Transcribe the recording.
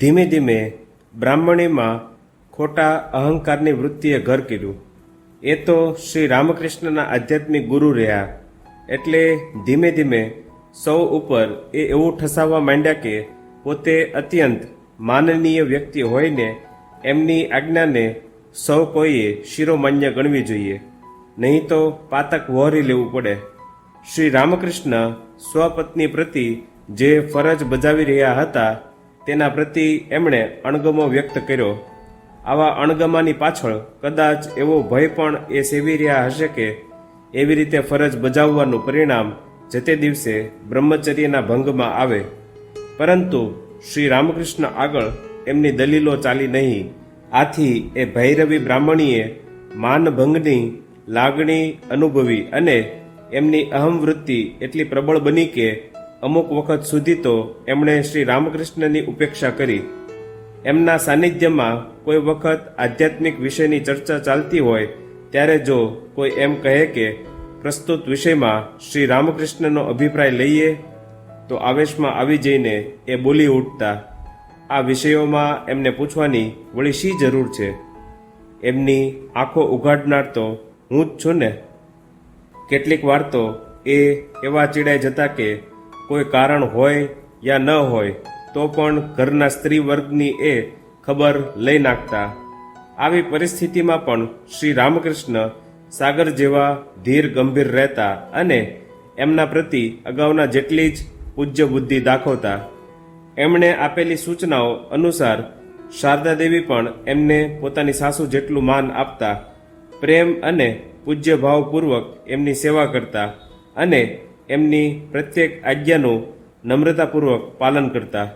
ધીમે ધીમે બ્રાહ્મણીમાં ખોટા અહંકારની વૃત્તિએ ઘર કર્યું. એ તો શ્રી રામકૃષ્ણના આધ્યાત્મિક ગુરુ રહ્યા. એટલે ધીમે ધીમે સૌ ઉપર એ એવું ઠસાવવા માંડ્યા કે પોતે અત્યંત માનનીય વ્યક્તિ હોઈને એમની આજ્ઞાને સૌ કોઈએ શિરોમાન્ય ગણવી જોઈએ. નહીં તો પાતક વહોરી લેવું પડે. શ્રી રામકૃષ્ણ સ્વપત્ની પ્રતિ જે ફરજ બજાવી રહ્યા હતા તેના પ્રતિ એમણે અણગમો વ્યક્ત કર્યો. આવા અણગમાની પાછળ કદાચ એવો ભય પણ એ સેવી રહ્યા હશે કે એવી રીતે ફરજ બજાવવાનું પરિણામ જે તે દિવસે બ્રહ્મચર્યના ભંગમાં આવે. પરંતુ શ્રી રામકૃષ્ણ આગળ એમની દલીલો ચાલી નહીં. આથી એ ભૈરવી બ્રાહ્મણીએ માનભંગની લાગણી અનુભવી અને એમની અહમવૃત્તિ એટલી પ્રબળ બની કે અમુક વખત સુધી તો એમણે શ્રી રામકૃષ્ણની ઉપેક્ષા કરી. એમના સાનિધ્યમાં કોઈ વખત આધ્યાત્મિક વિષયની ચર્ચા ચાલતી હોય, ત્યારે જો કોઈ એમ કહે કે, પ્રસ્તુત વિષયમાં શ્રી રામકૃષ્ણનો અભિપ્રાય લઈએ, તો આવેશમાં આવી જઈને એ બોલી ઉઠતા, આ વિષયોમાં એમને પૂછવાની વળી શી જરૂર છે? એમની આંખો ઉઘાડનાર તો હું જ છું ને? કેટલીક વાર તો એ એવા ચીડાઈ જતા કે કોઈ કારણ હોય યા ન હોય, તો પણ ઘરના સ્ત્રી વર્ગની એ ખબર લઈ નાખતા. આવી પરિસ્થિતિમાં પણ શ્રી રામકૃષ્ણ સાગર જેવા ધીર ગંભીર રહેતા અને એમના પ્રતિ અગાઉના જેટલી જ પૂજ્ય બુદ્ધિ દાખવતા. એમણે આપેલી સૂચનાઓ અનુસાર શારદા દેવી પણ એમને પોતાની સાસુ જેટલું માન આપતા, પ્રેમ અને પૂજ્ય ભાવપૂર્વક એમની સેવા કરતા અને એમની પ્રત્યેક આજ્ઞાનું નમ્રતાપૂર્વક પાલન કરતા